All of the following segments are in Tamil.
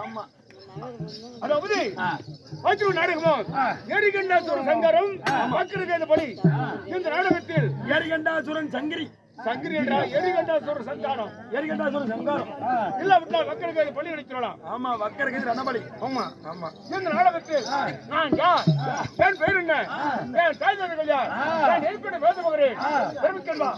ஆமா. அதாவது மற்றொரு நாடகமும் எரிகண்டாசுர சங்கரம் அக்கிர கதபடி இந்த நாடகத்தில் எரிகண்டாசுரன் சங்கிரி. சங்கிரி என்ற எரிகண்டாசுர சங்காரம். எரிகண்டாசுரன் சங்காரம் இல்லாவிட்டால் மக்களுக்கு பள்ளி அடிச்சிடலாம். ஆமா வக்கரகதி ரணபலி ஆமா. ஆமா. இந்த நாடகத்தில் நான் யார்? என் பேர் என்ன? என் தாய் தந்தைகள் யார் நான் ஏற்கனவே பேச போகிறேன் தெரிவிக்கல்வா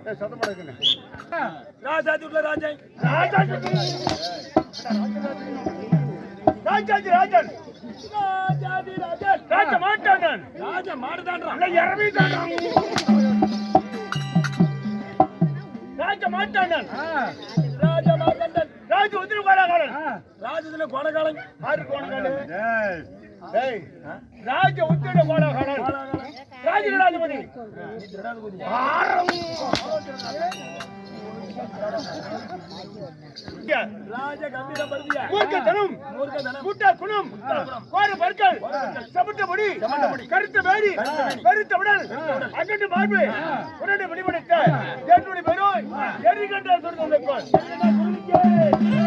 ஏய், சத்தம் போடாதீங்க. ராஜாதி உள்ள ராஜா ராஜாஜி ராஜாஜி. ராஜன் ராஜாதி ராஜன் ராஜ மாட்டான் ராஜா அல்ல இறவிதான் ராஜ மாட்டான் ராஜா மார்கண்டன் ராஜ உதிரி கோலாகாரன் ராஜதுல கொடகாலன். ஆறு ஏய். ராஜ உத்திர கோலாகாரன் ராஜராஜபதி மூர்க்கத்தனம் கூட்ட குணம் கோர பற்கள் சமட்ட முடி கருத்த வேடி கருத்த உடல் அகண்டு மார்பு உடனே வெளிப்படுத்த என்னுடைய பெரும் எரிகண்ட சொர்க்கம் வைப்பான் என்ன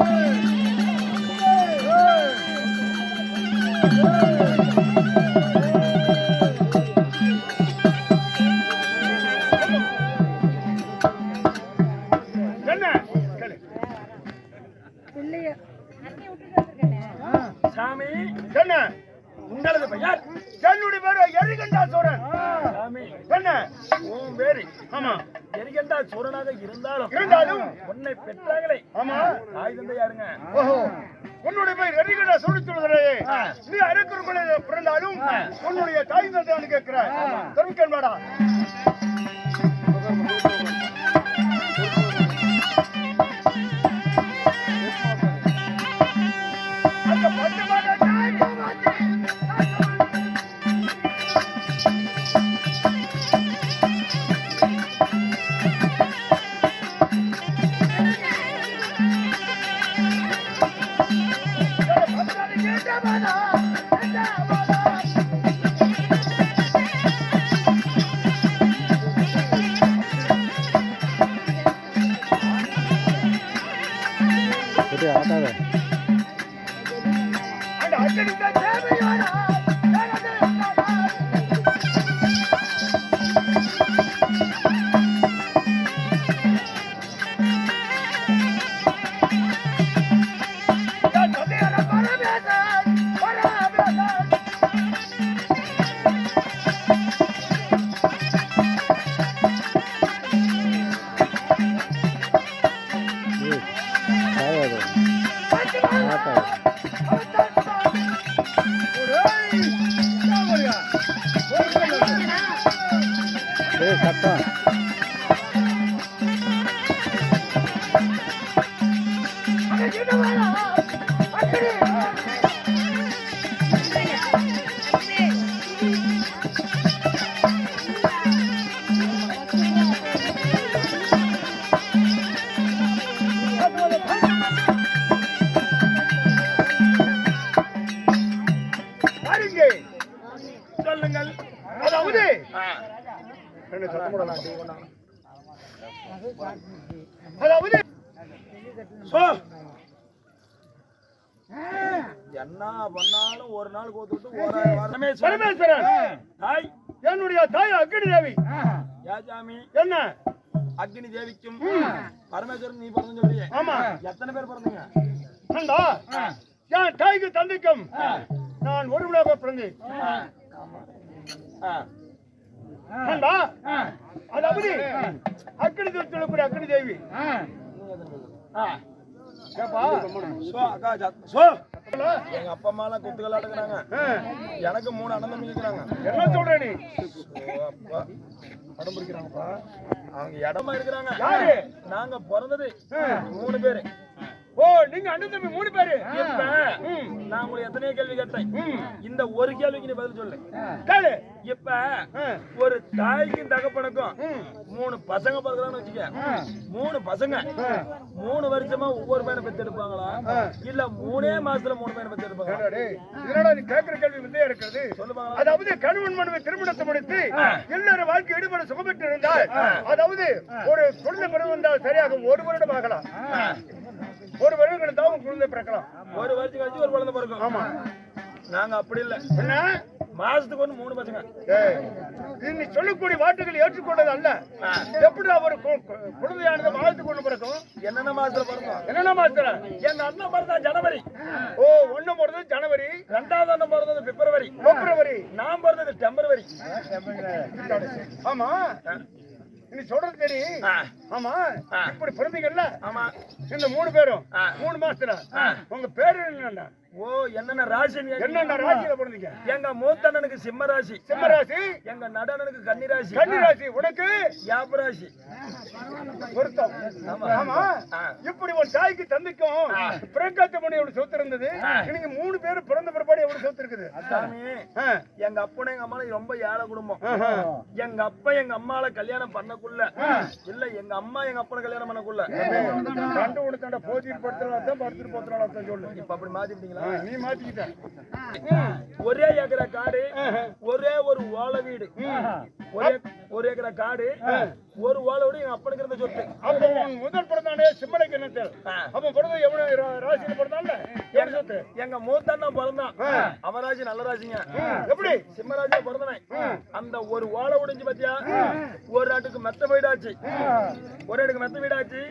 உங்களது பெயர் என்னுடைய பேரு எரிகண்டா சோழன். என்ன? உன் பேரு ஆமா. எரிகண்டா சூரனாக இருந்தாலும் இருந்தாலும் உன்னை பெற்றாங்களே ஆமா. தாய் தந்தை யாருங்க ஓஹோ. உன்னுடைய பேர் எரிகண்டா சொல்லி சொல்கிறே நீ அரைக்குறக்குள்ள பிறந்தாலும் உன்னுடைய தாய் தந்தையான்னு கேட்கிற தெரிவிக்கன் வேடா. அந்த அந்த என்ன சத்தம் போடலாம் அதாவது சோ. என்ன பண்ணாலும் ஒரு நாள் கோத்துட்டு. பரமேஸ்வரன். தாய். என்னுடைய தாய் அக்னி தேவி. யாஜாமி என்ன? அக்னி தேவிக்கும் பரமேஸ்வரன் நீ பிறந்து சொல்றியே. ஆமா. எத்தனை பேர் பிறந்தீங்க? நண்டா என் தாய்க்கு தந்தைக்கும் நான் ஒருவனாக பிறந்தேன். ஆ. நண்டா அதாவது தேவி சொல்லக்கூடிய அக்னி தேவி. எங்க அப்பா அம்மா எல்லாம் எனக்கு மூணு அண்ணன் இருக்கிறாங்க என்ன சொல்ற நீ? ஓ, அப்பா. படம் பிடிக்கிறாங்கப்பா. அவங்க இடமா இருக்கிறாங்க? நாங்க பிறந்தது. மூணு பேரு. ஓ நீங்க அண்ணன் தம்பி மூணு பேரு. நான் உங்களுக்கு எத்தனையோ கேள்வி கேட்டேன். இந்த ஒரு கேள்விக்கு நீ பதில் சொல்லு. கேளு. இப்ப ஒரு தாய்க்கும் தகப்பனுக்கும். மூணு பசங்க பிறகுறான்னு வச்சுக்க. மூணு பசங்க. மூணு வருஷமா ஒவ்வொரு பையனை பெத்து எடுப்பாங்களா. இல்ல மூணே மாசத்துல மூணு பையனை பெத்து எடுப்பாங்களா? என்னடா நீ கேட்கிற கேள்வி வித்தையா இருக்கிறது? சொல்லுவாங்களா அதாவது கணவன் மனைவி திருமணத்தை முடித்து எல்லாரும் வாழ்க்கை ஈடுபட சுகப்பட்டு இருந்தால் அதாவது ஒரு குழந்தை பிறகு வந்தால் சரியாக ஒரு வருடம் ஆகலாம். ஒரு வருடம் கழித்தான் குழந்தை பிறக்கலாம். ஒரு வருஷம் கழிச்சு ஒரு குழந்தை பிறக்கும். ஆமா. நாங்க அப்படி இல்ல. என்ன? மாசத்துக்கு ஒண்ணு மூணு பசங்க. நீ சொல்லக்கூடிய வார்த்தைகள் ஏற்றுக்கொண்டது அல்ல. எப்படி ஒரு குழந்தையானது வாழ்த்து கொண்டு பிறக்கும்? என்னென்ன மாசத்துல பிறந்தோம் என்னென்ன மாத்திர எங்க அண்ணன் பிறந்தா ஜனவரி. ஓ ஒண்ணு பிறந்தது ஜனவரி. ரெண்டாவது அண்ணன் பிறந்தது பிப்ரவரி. பிப்ரவரி. நான் பிறந்தது டெம்பரவரி. ஆமா. நீ சொல்றது சரி. ஆமா. இப்படி பிறந்தீங்கல்ல ஆமா இந்த மூணு பேரும். மூணு மாசத்துல உங்க பேரு என்னன்னா ஓ என்னென்ன ராசின்னு? என்னென்ன ராசியில பிறந்தீங்க? எங்க மூத்தண்ணனுக்கு சிம்ம ராசி. சிம்ம ராசி? எங்க நடனனுக்கு கன்னி ராசி. கன்னி ராசி உனக்கு? யாப்பு ராசி. பொருத்தம். ஆமா. இப்படி ஒரு தாய்க்கு தந்தைக்கும் பிறக்காத்த மணி எவ்வளவு சொத்து இருந்தது? நீங்க மூணு பேரும் பிறந்த பிற்பாடு எவ்வளவு சொத்து இருக்குது. எங்க அப்பனும் எங்க அம்மாவும் ரொம்ப ஏழை குடும்பம். எங்க அப்பா எங்க அம்மால கல்யாணம் பண்ணக்குள்ள. இல்ல எங்க அம்மா எங்க அப்பனை கல்யாணம் பண்ணக்குள்ள. கண்டு உடுத்தாண்ட போத்திட்டு படுத்துறாத்தான் படுத்துட்டு போத்துறாத்தான் சொல்லு. இப்ப அப்படி மாத்திட்டீங்களா நீ மாத்திக்கிட்ட ஒரே ஏக்கரா காடு ஒரே ஒரு ஓலை வீடு. ஒரே ஒரு ஏக்கரா காடு ஒரு ஓலை வீடு எங்க அப்பனுக்கு இருந்த சொத்து. அப்ப முதல் பிறந்தானே சிம்மலைக்கு என்ன தேவை. அப்ப பிறந்த எவ்வளவு ராசியில பிறந்தான்ல? எவ்வளவு சொத்து? எங்க மூத்தண்ணன் பிறந்தான். அவன் ராசி நல்ல ராசிங்க. எப்படி? சிம்மராஜா பிறந்தவன். அந்த ஒரு ஓலை உடைஞ்சு பாத்தியா? ஒரு ஆட்டுக்கு மெத்த வீடாச்சு ஒரு ஆட்டுக்கு மெத்த வீடாச்சு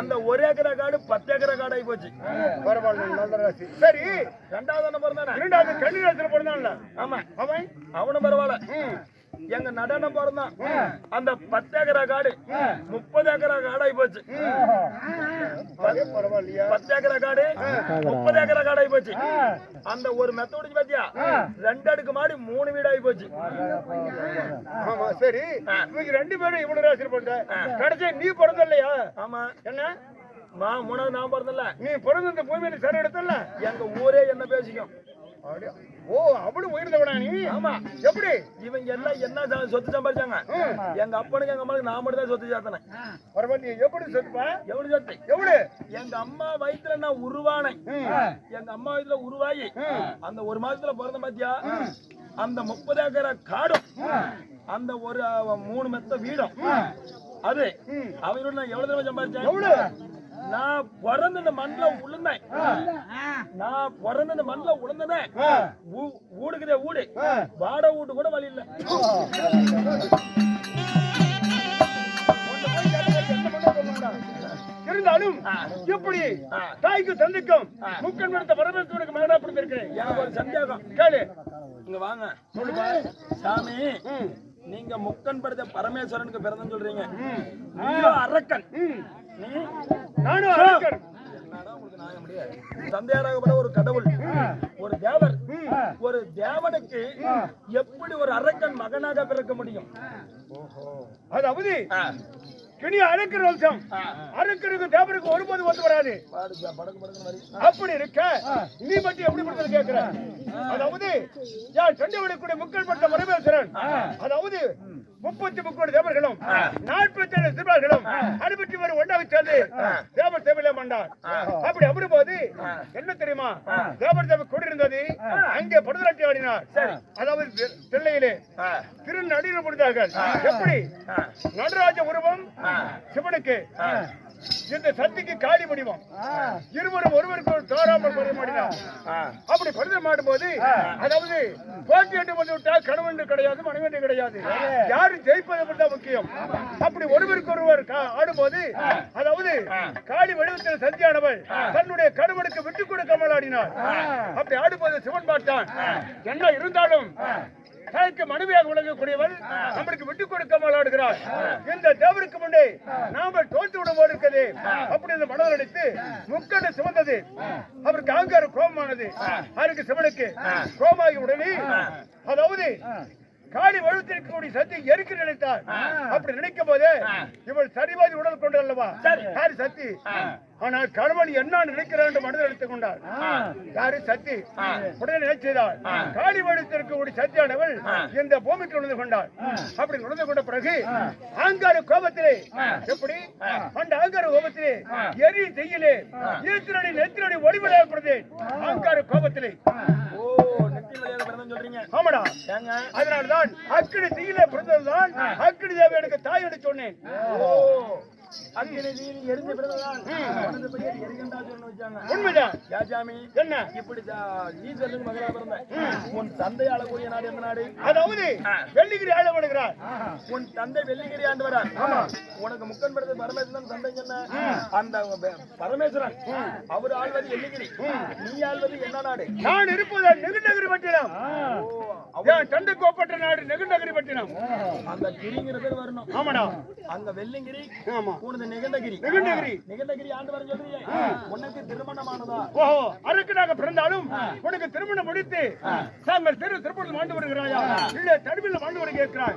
அந்த ஒரு ஏக்கரா காடு பத்து ஏக்கரா காடு ஆகி போச்சு பரவாயில்ல நல்ல ராசி. சரி. ரெண்டாவது அண்ணன் பிறந்தானே? இரண்டாவது கன்னி ராசியில பிறந்தான்ல. ஆமா. அவன்? அவனும் பரவாயில்ல. எங்க நடனம் பிறந்தான் அந்த பத்து ஏக்கரா காடு முப்பது ஏக்கரா காடாகி போச்சு. பத்து ஏக்கரா காடு முப்பது ஏக்கரா காடாகி போச்சு. அந்த ஒரு மெத்த உடைஞ்சு பாத்தியா? ரெண்டு அடுக்கு மாடி மூணு வீடாகி போச்சு. ஆமா சரி. ரெண்டு பேரும் இவ்வளவு ராசியில பிறந்த கடைசி நீ பிறந்த இல்லையா ஆமா. என்ன? மா மூணாவது நான் பிறந்தல நீ பிறந்த இந்த பூமியில சரி எடுத்தல எங்க ஊரே என்ன பேசிக்கும்? ஓ அவ்வளவு உயர்ந்தவனா நீ? ஆமா. எப்படி? இவங்க எல்லாம் என்ன சொத்து சம்பாதிச்சாங்க எங்க அப்பனுக்கு எங்க அம்மாவுக்கு நான் மட்டும் தான் சொத்து சேர்த்தனேன் பரவாயில்லையே எப்படி சொத்துப்பா? எவ்வளவு சொத்து? எவ்வளவு? எங்க அம்மா வயித்துல நான் உருவானேன். எங்க அம்மா வயித்துல உருவாகி அந்த ஒரு மாசத்துல பிறந்த பாத்தியா? அந்த முப்பது ஏக்கரா காடும் அந்த ஒரு மூணு மெத்த வீடும். அது அவங்களோட நான் எவ்வளவு தடவை சம்பாதிச்சேன் எவ்வளவு? நான் பிறந்த இந்த மண்ணுல உளுந்தேன். நான் பிறந்த இந்த மண்ணுல உளுந்தனேன் ஊடுக்குதே ஊடு. வாடகை வீட்டு கூட வழி இல்ல. இருந்தாலும் எப்படி தாய்க்கு தந்தைக்கும் முக்கன் எடுத்த பரமேஸ்வரனுக்கு மகனா பிறந்திருக்கிறேன். எனக்கு ஒரு சந்தேகம். கேளு. இங்க வாங்க. சொல்லுப்பா. சாமி நீங்க முக்கன் படுத்த பரமேஸ்வரனுக்கு பிறந்தன்னு சொல்றீங்க. அரக்கன். நானும் அரக்கன். ஒரு கடவுள் ஒரு தேவர் ஒரு தேவனுக்கு எப்படி ஒரு அரக்கன் மகனாக பிறக்க முடியும்? அதாவது கிணி அரக்கர் வம்சம். அரக்கருக்கு தேவருக்கு ஒருபோது ஒத்து வராது. அப்படி இருக்க நீ மட்டும் எப்படி பண்றது கேக்குற அதாவது யார் சண்டை விடக்கூடிய முக்கள் பட்ட பரமேஸ்வரன் அதாவது முப்பத்தி முக்கோடி தேவர்களும் நாற்பத்தி ஏழு சிறுவர்களும் அறுபத்தி ஒரு ஒன்றாக சேர்ந்து தேவர் சேவையில மாண்டார் அப்படி அமரும் போது என்ன தெரியுமா? தேவர் சேவை கொண்டிருந்தது அங்கே படுதலாட்டி ஆடினார். அதாவது தில்லையிலே திரு நடிகர் முடிந்தார்கள் எப்படி? நடராஜ உருவம் சிவனுக்கு. இந்த சக்திக்கு காளி வடிவம் இருவரும் ஒருவருக்கு ஒரு தோறாமல் பருவம் ஆடினார் அப்படி பருவம் ஆடும்போது அதாவது போட்டி என்று வந்து விட்டால் கணவன் கிடையாது மனைவி என்று கிடையாது யாரு ஜெயிப்பது மட்டும் முக்கியம். அப்படி ஒருவருக்கு ஒருவர் ஆடும்போது அதாவது காளி வடிவத்தில் சந்தியானவள் தன்னுடைய கணவனுக்கு விட்டுக் கொடுக்காமல் ஆடினார். அப்படி ஆடும்போது சிவன் பார்த்தான். என்ன இருந்தாலும் தனக்கு மனைவியாக விளங்கக்கூடியவள் நம்மளுக்கு விட்டுக் கொடுக்காமல் ஆடுகிறார் இந்த தேவருக்கு முன்னே நாம தோற்று விட இருக்குது. அப்படி இந்த மனதில் அடித்து முக்கண்ணு சிவந்தது அவருக்கு ஆங்கார கோபமானது அவருக்கு சிவனுக்கு கோபமாகி உடனே அதாவது காளி வழுத்திருக்கக்கூடிய சக்தி எரிக்க நினைத்தார். அப்படி நினைக்கும் போதே இவள் சரிவாதி உடல் கொண்டு அல்லவா யாரு சக்தி? ஆனால் கணவன் என்ன நினைக்கிறான் என்று மனதில் எடுத்துக் கொண்டார். யாரு சக்தி? உடனே நினைச்சதால் காளி வழுத்திருக்கக்கூடிய சக்தியானவள் இந்த பூமிக்கு நுழைந்து கொண்டார் அப்படி நுழைந்து கொண்ட பிறகு ஆங்கார கோபத்திலே எப்படி? அந்த ஆங்கார கோபத்திலே எரி செய்யலே ஈத்திரடி நெத்திரடி ஒளிவிளையாடுறது ஆங்கார கோபத்திலே. வழியாக பிறந்தன்னு சொல்றீங்க. ஆமாடா. ஏங்க? அதனால்தான் அக்கினி தீயிலே பிறந்ததுதான் அக்கினி தேவி எனக்கு தாய் என்று சொன்னேன். ஓ. என்ன? இப்படி ஈஸ்வரனுக்கு மகளா பிறந்த உன் தந்தை ஆளக்கூடிய நாடு எந்த நாடு? அதாவது வெள்ளிகிரி உன் தந்தை ஆண்டு வரார். உனக்கு முக்கன் படுத்து பரமேஸ்வரன் தந்தை என்ன? அந்த பரமேஸ்வரன். அவர் ஆள்வது வெள்ளிங்கிரி நீ ஆள்வது என்ன நாடு? நான் இருப்பது நெகுநகரி பட்டினம். தந்தை கோப்பட்ட நாடு நெகுநகரி பட்டினம்? அந்த கிரிங்கிற பேர் வரணும். ஆமாடா. அங்க வெள்ளிங்கிரி ஆமா. உனது நிகண்டகிரி நெகுநகரி நிகண்டகிரி ஆண்டு வர சொல்றீங்க. உனக்கு திருமணமானதா? ஓஹோ அரக்கனாக பிறந்தாலும் உனக்கு திருமணம் முடித்து தாங்கள் திரு திருப்பூரில் மாண்டு வருகிறாயா? இல்ல தடுப்பில் மாண்டு வர கேட்கிறாய்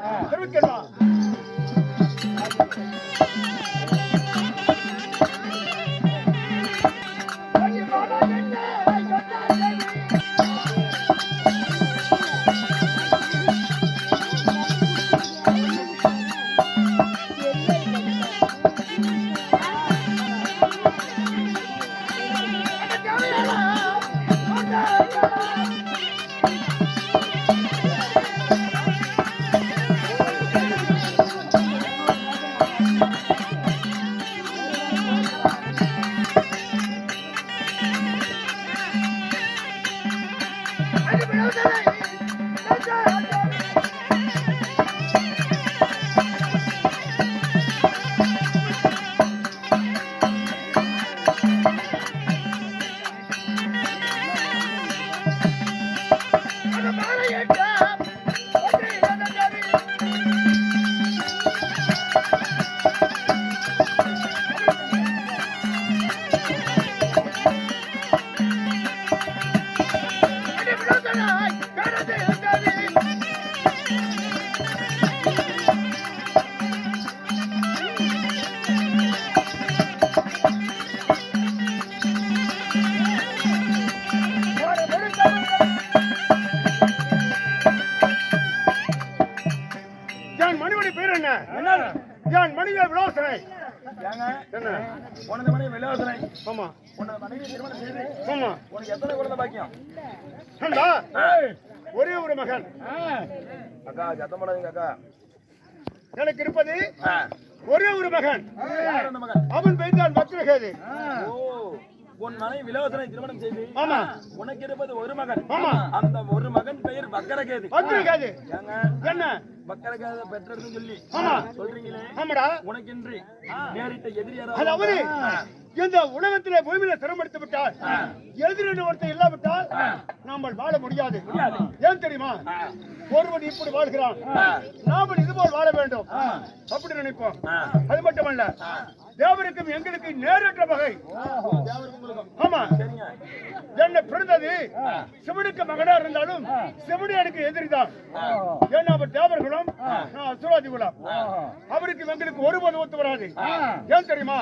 என்ன என் மணிவ விலாசனை? என்ன? உனது மனைவி விலாசனை. ஆமா. உனது மனைவி திருமணம் செய்து ஆமா. உனக்கு எத்தனை குழந்தை பாக்கியம்? ஒரே ஒரு மகன். அக்கா சத்தம் போடாதீங்க அக்கா. எனக்கு இருப்பது ஒரே ஒரு மகன். அவன் பெய்தான் பக்தகேது ஓ உன் மனைவி விலாசனை திருமணம் செய்து. ஆமா. உனக்கு இருப்பது ஒரு மகன். ஆமா. அந்த ஒரு மகன் பெயர் பக்கரகேது ஏங்க? என்ன? பக்கரகேத பெற்றதுன்னு சொல்லி. ஆமா. சொல்றீங்களே? ஆமாடா. உனக்கின்றி. நேரிட்ட எதிரி அதாவது இந்த உலகத்திலே பூமியில சிரமடித்து விட்டால் ஒருத்தர் இல்லாவிட்டால் நாமல் வாழ முடியாது. ஏன் தெரியுமா? ஒருவன் இப்படி வாழ்கிறான். நாம இதுபோல் வாழ வேண்டும். அப்படி நினைப்போம். அது மட்டுமல்ல தேவருக்கும் எங்களுக்கு நேரற்ற வகை. ஆமா. என்ன பிறந்தது? சிவனுக்கு மகனா இருந்தாலும் சிவனு எனக்கு எதிரிதான். ஏன்னா நான் அசுராதி அவருக்கு எங்களுக்கு ஒருபோது ஒத்து வராது ஏன் தெரியுமா?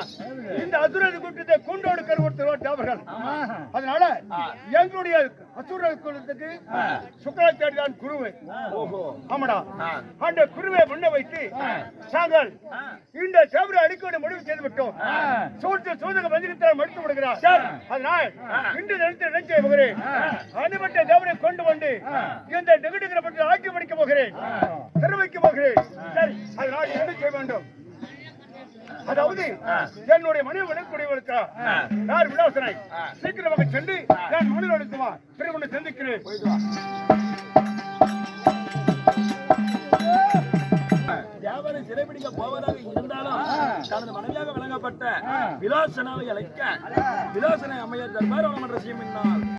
இந்த அசுரது கூட்டத்தை குண்டோடு கருவொருத்தர் அவர்கள். அதனால எங்களுடைய அசுர குலத்துக்கு சுக்கராச்சாரி தான் குருவு. ஆமாடா. அந்த குருவை முன்ன வைத்து நாங்கள் இந்த சேவரை அடிக்கடி முடிவு செய்து விட்டோம். சூழ்ச்சி சூதக மந்திரத்தால் மறுத்து விடுகிறார். அதனால் இன்று நினைத்து நினைச்சே போகிறேன் அனுமட்ட தேவரை கொண்டு வந்து இந்த நெகுடுகிற பற்றி ஆக்கி முடிக்க போகிறேன். தெரிவிக்க போகிறேன் சரி அதனால் என்ன செய்ய வேண்டும்? அதாவது என்னுடைய மனைவி விடக்கூடியவருக்கு யார் விலாசனை. சீக்கிரமாக சென்று நான் மனைவி எடுத்துவா பிறகு சந்திக்கிறேன். தேவரை சிறைபிடிக்க போவதாக இருந்தாலும் தனது மனைவியாக விளங்கப்பட்ட விலாசனாவை அழைக்க விலாசனை அம்மையார் தர்பார் வளமன்ற செய்யும்